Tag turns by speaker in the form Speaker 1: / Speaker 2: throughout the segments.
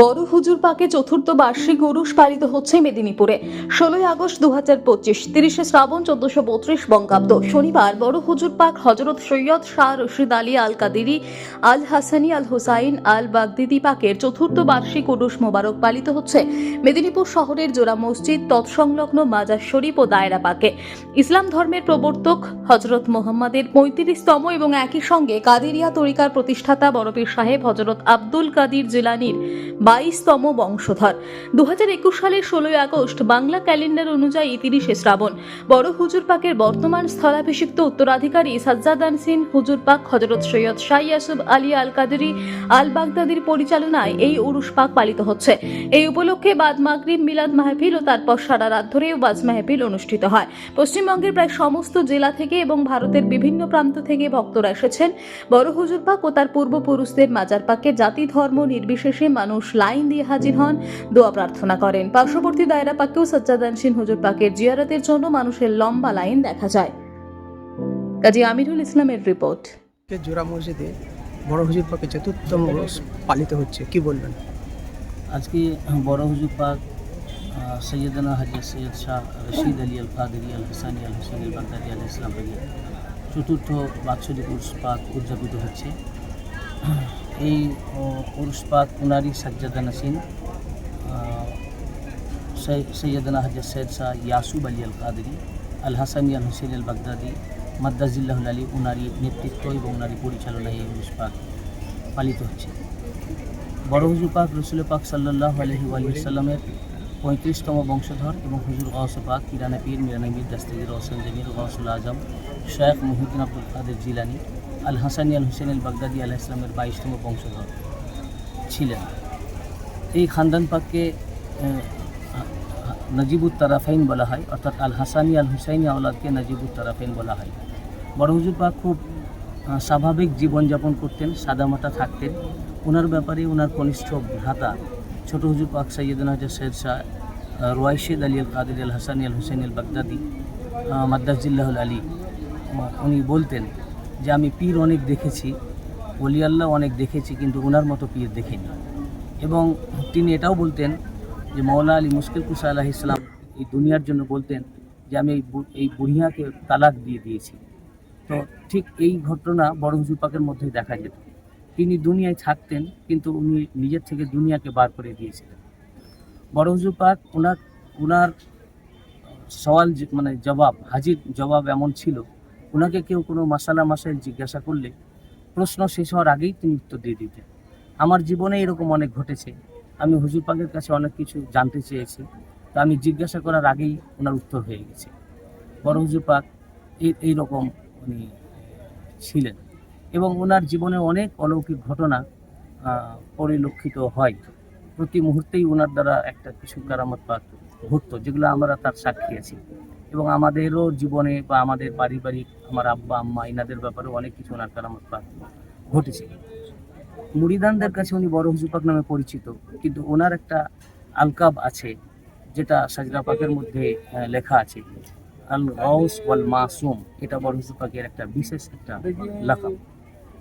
Speaker 1: বড় হুজুর পাকে চতুর্থ বার্ষিক উরুষ পালিত হচ্ছে মেদিনীপুরে। ষোলোই আগস্ট দু হাজার পঁচিশ, তিরিশে শ্রাবণ চোদ্দশো বত্রিশ বঙ্গাব্দ। শনিবার বড় হুজুর পাক হজরত সৈয়দ শাহ রশিদ আলী আল কাদিরি আল হাসানি আল হুসাইন আল বাগদিদি পাকের চতুর্থ বার্ষিক উরুষ মোবারক পালিত হচ্ছে মেদিনীপুর শহরের জোড়া মসজিদ, তৎসংলগ্ন মাজার শরীফ ও দায়রা পাকে। ইসলাম ধর্মের প্রবর্তক হজরত মোহাম্মদের পঁয়ত্রিশতম এবং একই সঙ্গে কাদেরিয়া তরিকার প্রতিষ্ঠাতা বড়পীর সাহেব হজরত আব্দুল কাদির জিলানির বাইশতম বংশধর। দু হাজার একুশ সালের ষোলোই আগস্ট বাংলা ক্যালেন্ডার অনুযায়ী তিরিশে শ্রাবণ। বড় হুজুর পাকের বর্তমান স্থলাভিষিক্ত উত্তরাধিকারী সাজ্জাদান সিন, হুজুর পাক হজরত সৈয়দ শাহ ইয়াসুব আলী আল কাদেরি আল বাগদাদির পরিচালনায় এই উরুশ পাক পালিত হচ্ছে। এই উপলক্ষে বাদ মাগরিব, মিলাদ মাহফিল ও তারপর সারা রাত ধরেও বাজ মাহফিল অনুষ্ঠিত হয়। পশ্চিমবঙ্গের প্রায় সমস্ত জেলা থেকে এবং ভারতের বিভিন্ন প্রান্ত থেকে ভক্তরা এসেছেন। বড় হুজুর পাক ও তার পূর্বপুরুষদের মাজার পাকে জাতি, ধর্ম নির্বিশেষে মানুষ লাইন দিয়ে হাজির হন। দোয়া প্রার্থনা করেন। পার্শ্ববর্তী দায়রা পাকেও সজ্জাদানসীন হুজুর পাকের জিয়ারতের জন্য মানুষের লম্বা লাইন দেখা যায়। কাজী আমিরুল ইসলামের রিপোর্ট।
Speaker 2: জোড়া মসজিদে বড় হুজুর পাকে চতুর্থম রোজ পালিত হচ্ছে কি বলবেন?
Speaker 3: আজকে বড় হুজুর পাক সৈয়দনা হাজির সৈয়দ শাহ রশিদ আলী আল কাদেরি আল হাসানি আল হুসেন আল বাগদাদি আল ইসলাম আলী চতুর্থ বাৎসরিক উর্স পাক উদযাপিত হচ্ছে। এই উর্স পাক উনারি সাজ্জাদা নাসিন সৈয়দনা হাজির সৈয়দ শাহ ইয়াসুব আলী আল কাদেরি আল হাসানি আল হুসেন আল বাগদাদি মাদ্দাজিল্লাহুল আলী উনারি নেতৃত্ব এবং উনারি পরিচালনায় এই উর্স পাক পালিত হচ্ছে। বড় হুজুর পাক রসুল পাক সাল্লাহ আলহি আলহিসাল্লামের পঁয়ত্রিশতম বংশধর এবং হুজুর গৌস পাক কিরানা পীর মিরানা মীর দাস্তিগির রোশন জমির গৌসুল আজম শেখ মহিউদ্দিন আব্দুল কাদের জিলানি আল হাসানি আল হুসেন আল বাগদাদি আলাহ ইসলামের বাইশতম বংশধর ছিলেন। এই খানদান পাককে নজিবুত তারাফাইন বলা হয়, অর্থাৎ আল হাসানি আল হুসাইনি আওলাদকে নজিবুত তারাফাইন বলা হয়। বড় হুজুর পাক খুব স্বাভাবিক জীবনযাপন করতেন, সাদামাটা থাকতেন। ওনার ব্যাপারে ওনার কনিষ্ঠ ভ্রাতা ছোট হুজুর পাক সৈয়দনা হাজার সৈয়দ শাহ রোয়াইশেদ আলী আল কাদির আল হাসানি আল হুসেন আল বাগদাদি মাদ্দাজিল্লাহুল আলী উনি বলতেন যে আমি পীর অনেক দেখেছি, ওলি আল্লাহ অনেক দেখেছি, কিন্তু ওনার মতো পীর দেখিনি। এবং তিনি এটাও বলতেন যে মৌলা আলী মুশকিল কুসা আলাহ ইসলাম এই দুনিয়ার জন্য বলতেন যে আমি এই এই বুড়িয়াকে তালাক দিয়ে দিয়েছি। তো ঠিক এই ঘটনা বড় হুজুর পাকের মধ্যেই দেখা যেত। তিনি দুনিয়ায় থাকতেন, কিন্তু উনি নিজের থেকে দুনিয়াকে বার করে দিয়েছিলেন। বড় হুজুর পাক ওনার ওনার সওয়াল মানে জবাব, হাজির জবাব এমন ছিল ওনাকে কেউ কোনো মাসালা মাসাইল জিজ্ঞাসা করলে প্রশ্ন শেষ হওয়ার আগেই তিনি উত্তর দিয়ে দিতেন। আমার জীবনে এরকম অনেক ঘটেছে। আমি হুজুর পাকের কাছে অনেক কিছু জানতে চেয়েছি। তা আমি জিজ্ঞাসা করার আগেই ওনার উত্তর হয়ে গেছে। বড় হুজুর পাক এই এইরকম উনি ছিলেন। এবং ওনার জীবনে অনেক অলৌকিক ঘটনা পরিলক্ষিত হয়। প্রতি মুহূর্তেই ওনার দ্বারা একটা কিছু কারামত পাক ঘটতো, যেগুলো আমরা তার সাক্ষী আছি। এবং আমাদেরও জীবনে বা আমাদের পারিবারিক আমার আব্বা আম্মা ইনাদের ব্যাপারে অনেক কিছু ওনার কারামত ঘটেছে। মুড়িদানদের কাছে উনি বড় হুজুর পাক নামে পরিচিত কিন্তু ওনার একটা আলকাব আছে যেটা সাজরা পাকের মধ্যে লেখা আছে আল গৌস ওয়াল মাসুম এটা বড় হুজুর পাকের একটা বিশেষ একটা লাকাব।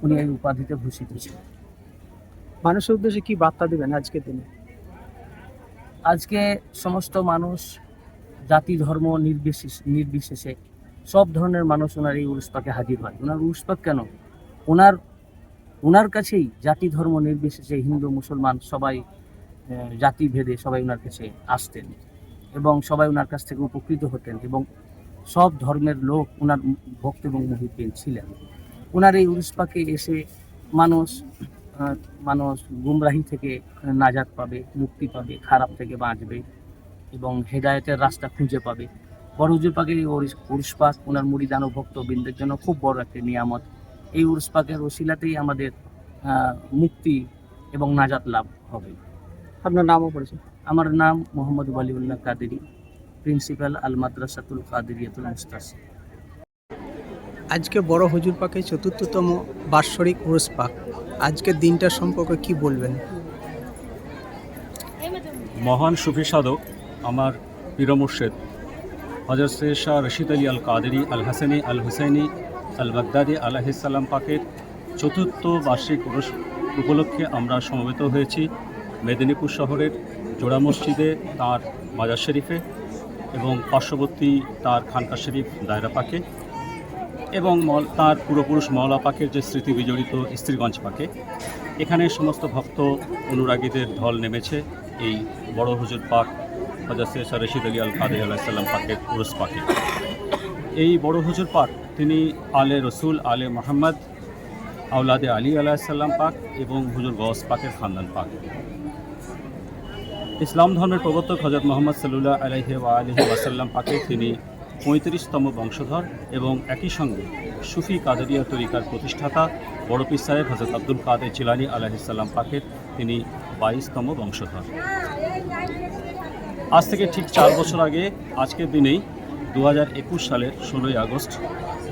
Speaker 3: উনি এই উপাধিতে ভূষিত ছিলেন।
Speaker 2: মানুষের উদ্দেশ্যে কি বার্তা দেবেন আজকের দিনে?
Speaker 3: আজকে সমস্ত মানুষ জাতি, ধর্ম নির্বিশেষ, নির্বিশেষে সব ধরনের মানুষ ওনার এই উরুসপাকে হাজির হয়। ওনার উরুসপাক কেন? ওনার ওনার কাছেই জাতি, ধর্ম নির্বিশেষে হিন্দু, মুসলমান সবাই জাতি ভেদে সবাই ওনার কাছে আসতেন এবং সবাই ওনার কাছ থেকে উপকৃত হতেন এবং সব ধর্মের লোক ওনার ভক্ত এবং মহিদিন ছিলেন। ওনার এই উরুসপাকে এসে মানুষ মানুষ গুমরাহি থেকে নাজাত পাবে, মুক্তি পাবে, খারাপ থেকে বাঁচবে। এবং হেদায়েতের রাস্তা খুঁজে পাবে। বড় হুজুর পাকের এই উরুস- উরুস পাক ওনার মুড়িদান ও ভক্ত বৃন্দের জন্য খুব বড় একটা নিয়ামত। এই উরুস পাকের ওসিলাতেই আমাদের আহ, মুক্তি এবং নাজাত লাভ হবে।
Speaker 2: আপনার নামও পড়েছে।
Speaker 3: আমার নাম মোহাম্মদ ওয়ালিউল্লাহ কাদেরি প্রিন্সিপাল আল মাদ্রাসাতুল কাদেরিয়াতুল মুস্তাস
Speaker 2: আজকে বড় হুজুর পাকে চতুর্থতম বাৎসরিক উরুস পাক। আজকের দিনটার সম্পর্কে কি বলবেন?
Speaker 4: মহান সুফি সাধক আমার পীর মুর্শেদ হজরত সৈয়দ শাহ রশিদ আলী আল কাদেরি আল হাসানি আল হুসাইনি আল বাগদাদি আলাহিসাল্লাম পাকের চতুর্থ বার্ষিক উপলক্ষে আমরা সমবেত হয়েছি মেদিনীপুর শহরের জোড়া মসজিদে তার মাজার শরীফে এবং পার্শ্ববর্তী তার খানকা শরীফ দায়রা পাকে এবং তার পূর্বপুরুষ মওলা পাকের যে স্মৃতি বিজড়িত স্ত্রীগঞ্জ পাকে। এখানে সমস্ত ভক্ত অনুরাগীদের ঢল নেমেছে এই বড় হুজুর পাক হজরত সৈয়দ রশিদ আলী আল কাদের আলাহিসাল্লাম পাকের পুরুষ পাকে। এই বড় হুজুর পাক, তিনি আলে রসুল, আলে মোহাম্মদ আউলাদে আলী আলাহিসাল্লাম পাক এবং হুজুর গস পাকের খানদান পাক। ইসলাম ধর্মের প্রবর্তক হজরত মোহাম্মদ সাল্লুল্লাহ আলহি আলহি ওয়াসাল্লাম পাকে তিনি পঁয়ত্রিশতম বংশধর এবং একই সঙ্গে সুফি কাদেরিয়া তরিকার প্রতিষ্ঠাতা বড় পীর সাহেব হজরত আব্দুল কাদের জিলানি আলাহিসাল্লাম পাকের তিনি বাইশতম বংশধর। আজ থেকে ঠিক চার বছর আগে আজকের দিনেই দু হাজার একুশ সালের ষোলোই আগস্ট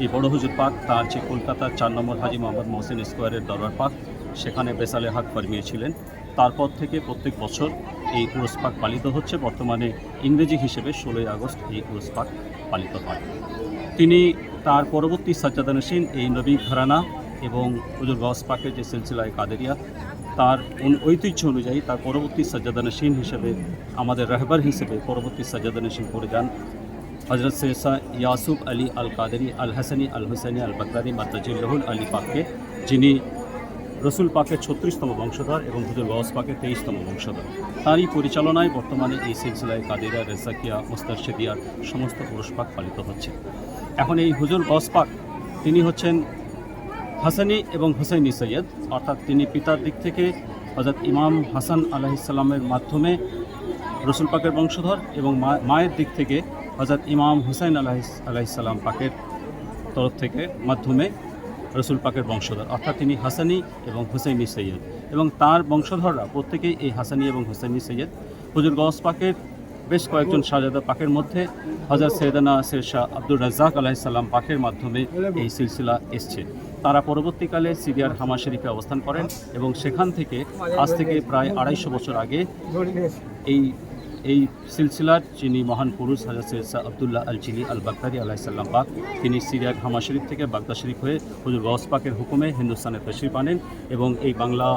Speaker 4: এই বড় হুজুর পাক তার যে কলকাতার চার নম্বর হাজি মোহাম্মদ মোহসিন স্কোয়ারের দরবার পাক, সেখানে বেসালে হাত ফরমিয়েছিলেন তারপর থেকে প্রত্যেক বছর এই উরস পাক পালিত হচ্ছে। বর্তমানে ইংরেজি হিসেবে ষোলোই আগস্ট এই উরস পাক পালিত হয়। তিনি তার পরবর্তী সাজ্জাদানসীন এই নবী ঘরানা এবং হুজুর গস পাকের যে সিলসিলায় কাদেরিয়া তার ঐতিহ্য অনুযায়ী তার পরবর্তী সাজ্জাদানসীন হিসেবে আমাদের রাহবার হিসেবে পরবর্তী সাজ্জাদানসীন করে যান। হজরত সৈয়সা ইয়াসুফ আলী আল কাদেরি আল হাসানি আল হুসাইনি আল বাগদাদি মাতাজিল্লাহুল আলী পাককে, যিনি রসুল পাকের ছত্রিশতম বংশধর এবং হুজুর গস পাকের তেইশতম বংশধর। তারই পরিচালনায় বর্তমানে এই সিলসিলায় কাদেরা রেজাকিয়া মোস্তারশেদিয়ার সমস্ত পুরুষ পাক পালিত হচ্ছে। এখন এই হুজুর গস পাক, তিনি হচ্ছেন হাসানি এবং হুসাইনি সৈয়দ, অর্থাৎ তিনি পিতার দিক থেকে হজরত ইমাম হাসান আলাহিসাল্লামের মাধ্যমে রসুল পাকের বংশধর এবং মায়ের দিক থেকে হজরত ইমাম হুসাইন আলাহ আলাহিসাল্লাম পাকের তরফ থেকে মাধ্যমে রসুল পাকের বংশধর, অর্থাৎ তিনি হাসানি এবং হুসাইনি সৈয়দ। এবং তার বংশধররা প্রত্যেকেই এই হাসানি এবং হুসাইনি সৈয়দ। হুজুর গস পাকের বেশ কয়েকজন শাহজাদা পাকের মধ্যে হজরত সৈয়দানা শের শাহ আব্দুর রাজ্জাক আলাহিসাল্লাম পাকের মাধ্যমে এই সিলসিলা এসছে। তারা পরবর্তীকালে সিরিয়ার হামা শরীফে অবস্থান করেন এবং সেখান থেকে আজ থেকে প্রায় আড়াইশো বছর আগে এই এই সিলসিলার যিনি মহান পুরুষ হাজরত সৈয়দ আবদুল্লাহ আল চিলি আল বাগদাদি আলাহিসাল্লাম পাক, তিনি সিরিয়ার হামা শরীফ থেকে বাগদা শরীফ হয়ে হুজুর গস পাকের হুকুমে হিন্দুস্তানে তশরিফ আনেন এবং এই বাংলা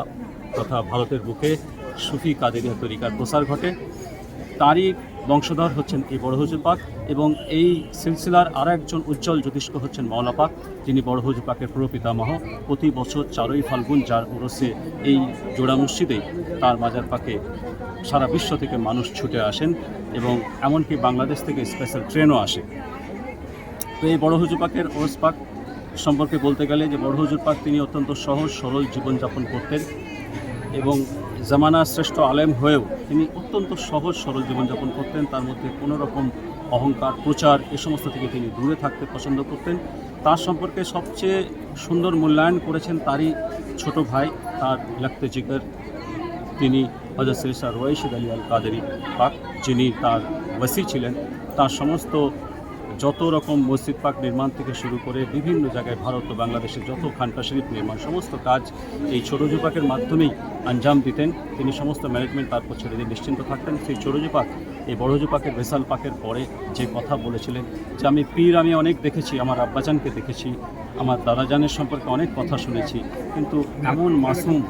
Speaker 4: তথা ভারতের বুকে সুফি কাদেরিয়া তরিকার প্রসার ঘটে। তারই বংশধর হচ্ছেন এই বড় হুজুর পাক এবং এই সিলসিলার আর একজন উজ্জ্বল জ্যোতিষ্ক হচ্ছেন মাওলা পাক, যিনি বড় হুজুর পাকের পুরো পিতামহ প্রতি বছর চারই ফাল্গুন, যার উরসে এই জোড়া মসজিদে তার মাজার পাকে সারা বিশ্ব থেকে মানুষ ছুটে আসেন এবং এমনকি বাংলাদেশ থেকে স্পেশাল ট্রেনও আসে। তো এই বড় হুজুর পাকের ওরস পাক সম্পর্কে বলতে গেলে যে বড় হুজুর পাক তিনি অত্যন্ত সহজ, সরল জীবনযাপন করতেন এবং জামানার শ্রেষ্ঠ আলেম হয়েও তিনি অত্যন্ত সহজ সরল জীবনযাপন করতেন। তার মধ্যে কোনো রকম অহংকার, প্রচার এ সমস্ত থেকে তিনি দূরে থাকতে পছন্দ করতেন। তার সম্পর্কে সবচেয়ে সুন্দর মূল্যায়ন করেছেন তারই ছোট ভাই, তার জিগর তিনি হজরত সৈয়দ রোয়েশিদ আলী আল কাদেরি পাক, যিনি তার ওয়াসি ছিলেন। তার সমস্ত যত রকম মসজিদ পাক নির্মাণ থেকে শুরু করে বিভিন্ন জায়গায় ভারত ও বাংলাদেশের যত খানকা শরীফ নির্মাণ, সমস্ত কাজ এই ছোট যুপাকের মাধ্যমেই আঞ্জাম দিতেন। তিনি সমস্ত ম্যানেজমেন্ট তারপর ছেড়ে দিয়ে নিশ্চিন্ত থাকতেন। সেই ছোট যুপাক এই বড় যুপাকের বেসাল পাকের পরে যে কথা বলেছিলেন, যে আমি পীর, আমি অনেক দেখেছি, আমার আব্বাজানকে দেখেছি, আমার দাদাজানের সম্পর্কে অনেক কথা শুনেছি। কিন্তু এমন মাসুম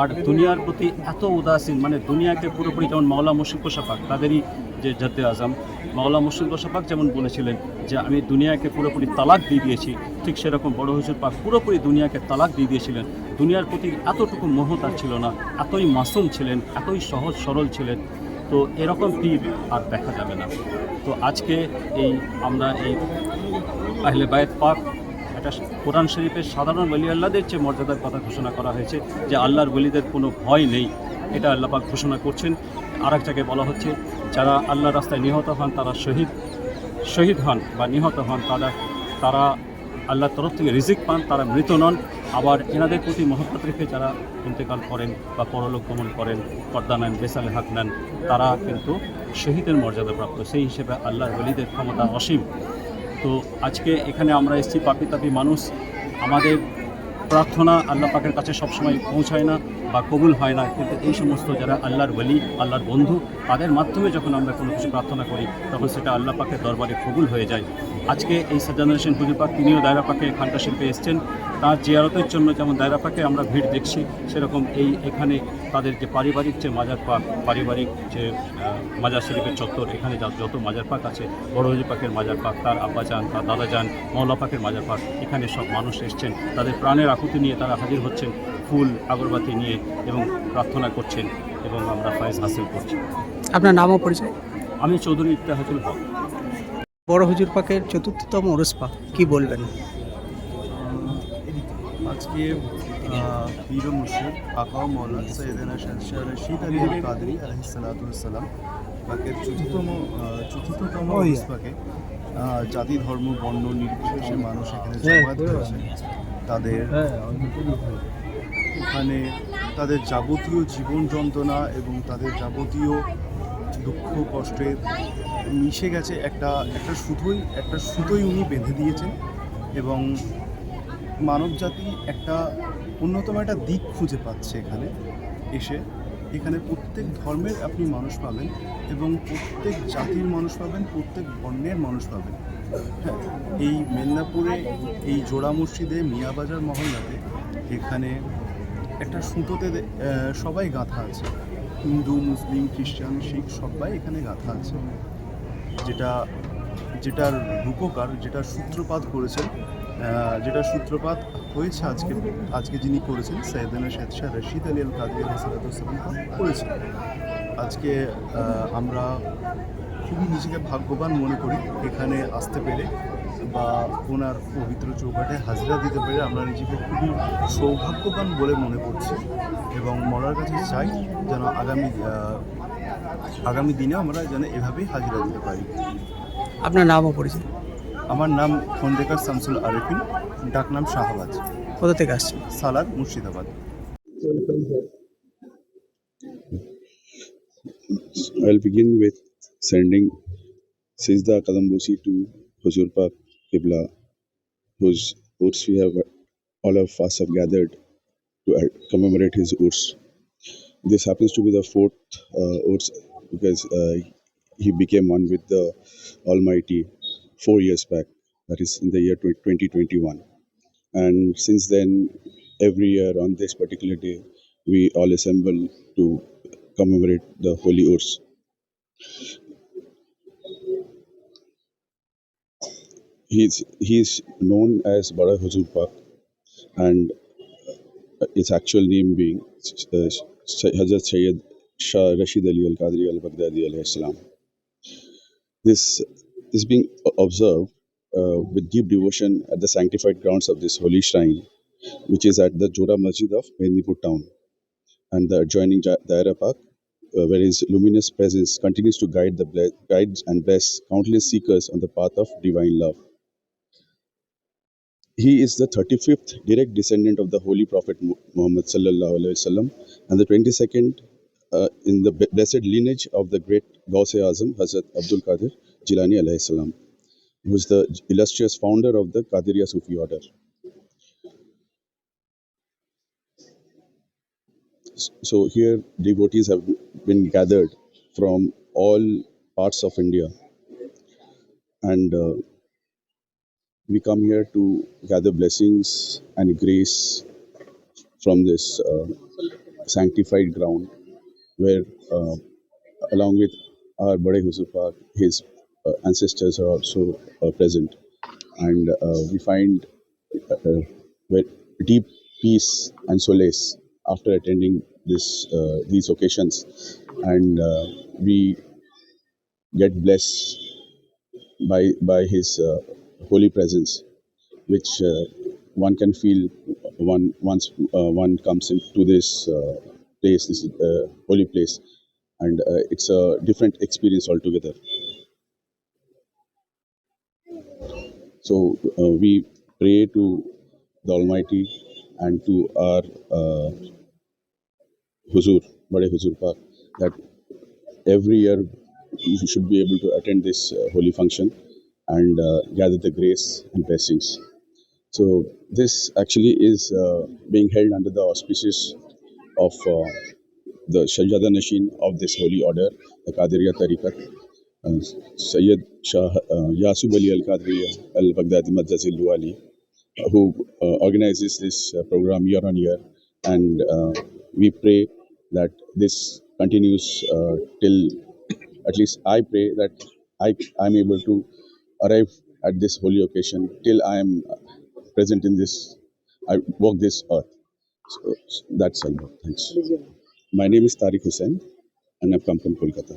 Speaker 4: আর দুনিয়ার প্রতি এত উদাসীন মানে দুনিয়াকে পুরোপুরি যেমন মাওলা মুশিক শাফাক তাদেরই যে জাদ্দে আজম, মাওলা মুশিক শাফাক যেমন বলেছিলেন যে আমি দুনিয়াকে পুরোপুরি তালাক দিয়ে দিয়েছি, ঠিক সেরকম বড় হুজুর পাক পুরোপুরি দুনিয়াকে তালাক দিয়ে দিয়েছিলেন। দুনিয়ার প্রতি এতটুকু মোহ তার ছিল না, এতই মাসুম ছিলেন, এতই সহজ সরল ছিলেন। তো এরকম পীর আর দেখা যাবে না। তো আজকে এই আমরা এই আহলে বায়ত পাক একটা কোরআন শরীফের সাধারণ বলি আল্লাহদের যে মর্যাদার কথা ঘোষণা করা হয়েছে যে আল্লাহর বলিদের কোনো ভয় নেই। এটা আল্লাপাক ঘোষণা করছেন। আর এক জায়গায় বলা হচ্ছে যারা আল্লাহর রাস্তায় নিহত হন, তারা শহীদ শহীদ হন বা নিহত হন, তারা তারা আল্লাহর তরফ থেকে রিজিক পান, তারা মৃত নন। আবার এনাদের প্রতি মহব্বত রেখে যারা ইন্তেকাল করেন বা পরলোক গমন করেন, পর্দা নেন, বেসালে হাত নেন, তারা কিন্তু শহীদের মর্যাদাপ্রাপ্ত সেই হিসেবে আল্লাহর বলিদের ক্ষমতা অসীম। তো আজকে এখানে আমরা এসেছি পাপি তাপি মানুষ। আমাদের প্রার্থনা আল্লাহ পাকের কাছে সবসময় পৌঁছায় না। বা কবুল হয় না, কিন্তু এই সমস্ত যারা আল্লাহর বলি আল্লাহর বন্ধু, তাদের মাধ্যমে যখন আমরা কোনো কিছু প্রার্থনা করি, তখন সেটা আল্লাহ পাকের দরবারে কবুল হয়ে যায়। আজকে এই সাজ্জাদ হোসেন পাক তিনিও দায়রা পাকে খানকা শিল্পে এসছেন। তার জিয়ারতের জন্য যেমন দায়রা পাকে আমরা ভিড় দেখছি, সেরকম এই এখানে তাদের যে পারিবারিক যে মাজার পাক পারিবারিক যে মাজার শরীফের চত্বর, এখানে যত মাজার পাক আছে, বড় পাকের মাজার পাক তার আব্বা যান, তার দাদা যান মৌলা পাকের মাজার পাক এখানে সব মানুষ এসছেন। তাদের প্রাণের আকুতি নিয়ে তারা হাজির হচ্ছেন। ফুল আগরবাতি নিয়ে এবং প্রার্থনা করছেন এবং আমরা ফায়েজ হাসিল করছি।
Speaker 2: আপনার নামও পরিচয়?
Speaker 4: আমি চৌধুরী ইফতেহাজুল হক।
Speaker 2: বড় হুজুর পাকের চতুর্থতম উরুস পাক কি বলবেন?
Speaker 5: আজকে পীর মুর্শিদ আকা মৌলানা সৈয়দানা শাহ রশিদ আলী কাদরি আলহিসাল্লাম পাকের চতুর্থতম চতুর্থতম উরুস পাকে আহ, জাতি ধর্ম বর্ণ নির্বিশেষে মানুষ এখানে জমায়েত হয়েছে তাদের এখানে তাদের যাবতীয় জীবন যন্ত্রণা এবং তাদের যাবতীয় দুঃখ কষ্টের মিশে গেছে একটা একটা সুতোই একটা সুতোই উনি বেঁধে দিয়েছেন এবং মানব জাতি একটা অন্যতম একটা দিক খুঁজে পাচ্ছে এখানে এসে। এখানে প্রত্যেক ধর্মের আপনি মানুষ পাবেন এবং প্রত্যেক জাতির মানুষ পাবেন, প্রত্যেক বর্ণের মানুষ পাবেন। হ্যাঁ এই মেদিনীপুরে, এই জোড়া মসজিদে, মিয়াবাজার মহল্লাতে এখানে একটা সুতোতে সবাই গাঁথা আছে। হিন্দু, মুসলিম, খ্রিস্টান, শিখ, সবাই এখানে গাঁথা আছে। যেটা, যেটার রূপকার যেটা সূত্রপাত করেছেন যেটা সূত্রপাত হয়েছে আজকে আজকে যিনি করেছেন, সৈয়দানা শেদশাহ রশিদ আলী আল কাদি আলাইসালাম করেছেন। আজকে আমরা খুবই নিজেকে ভাগ্যবান মনে করি এখানে আসতে পেরে। বা ওনার পবিত্র চৌকাঠে হাজিরা দিতে পেরে আমরা নিজেকে খুবই সৌভাগ্যবান বলে মনে করছি এবং মরার কাছে চাই যেন আগামী আগামী দিনে আমরা যেন এভাবেই হাজিরা দিতে পারি।
Speaker 2: আপনার নামও পরিচয়?
Speaker 5: আমার নাম খন্দেকার শামসুল আরেফিন ডাকনাম শাহবাজ।
Speaker 2: কোথা থেকে আসছেন?
Speaker 5: সালাদ Murshidabad.
Speaker 6: I'll begin with sending Sizda Kadambusi to Huzur Pak Qibla, whose Urs we have all of us have gathered to commemorate his Urs. This happens to be the fourth uh, Urs because uh, he became one with the Almighty four years back, that is in the year 2021. And since then, every year on this particular day, we all assemble to commemorate the Holy Urs. He's he's known as Bada Huzur Pak, and its actual name being uh, Hazrat Sayyid Shah Rashid Ali Al Qadri Al Baghdadi alayhi salam. This is being observed uh, with deep devotion at the sanctified grounds of this holy shrine, which is at the Jora Masjid of Mendipur town and the adjoining Daira Park, uh, where his luminous presence continues to guide the guides and bless countless seekers on the path of divine love. He is the 35th direct descendant of the Holy Prophet Mu- Muhammad wasallam, and the 22nd uh, in the blessed lineage of the great Gauss Azam Hazrat Abdul Qadir Jilani alayhi salam, who is the illustrious founder of the Qadiriya Sufi order. So here devotees have been gathered from all parts of India, and uh, we come here to gather blessings and grace from this uh, sanctified ground, where uh, along with our Bade Husufa, his uh, ancestors are also uh, present, and uh, we find uh, deep peace and solace after attending this these occasions, and we get blessed by by his holy presence, which uh, one can feel one once uh, one comes into this uh, place, this holy place, and it's a different experience altogether. So we pray to the Almighty and to our uh, Huzur, Bade Huzur Park, that every year you should be able to attend this uh, holy function and uh, gather the grace and blessings. So this actually is uh, being held under the auspices of uh, the Shajada Nashin of this holy order, the Qadiriya Tariqat, Sayyid Shah uh, Yasub Ali Al Qadri Al Baghdadi Madzazil Wali, who uh, organizes this uh, program year on year, and we pray that this continues till at least I pray that I, I am able to arrive at this holy occasion till I am present in this, I walk this earth. So that's all. Thanks. My name is Tariq Hussain, and I've come from Kolkata.